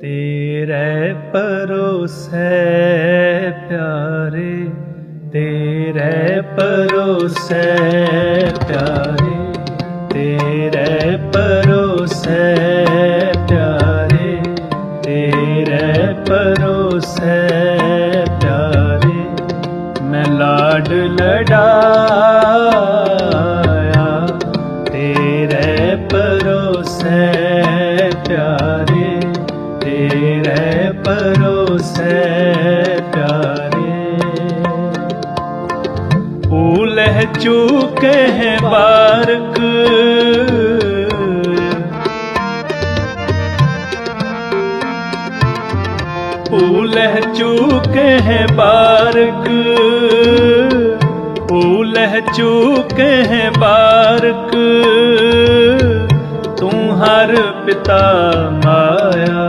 ਤੇਰੇ ਪਰੋਸੈ ਪਿਆਰੇ, ਤੇਰੇ ਪਰੋਸੈ ਪਿਆਰੇ, ਤੇਰੇ ਪਰੋਸੈ ਪਿਆਰੇ, ਤੇਰੇ ਪਰੋਸੈ ਪਿਆਰੇ, ਮੈਂ ਲਾਡ ਲਡਾਇਆ ਤੇਰੇ ਪਰੋਸੈ ਪਿਆਰੇ। ਤੇਰੇ ਪਰੋਸੈ ਪਿਆਰੇ ਭੂਲਹਿ ਚੂਕੇ ਹੈ ਬਾਰਕ ਭੂਲਹਿ ਚੂਕੇ ਹੈ ਬਾਰਕ ਭੂਲਹਿ ਚੂਕੇ ਹੈ ਬਾਰਕ ਤੂੰ ਹਰ ਪਿਤਾ ਮਾਇਆ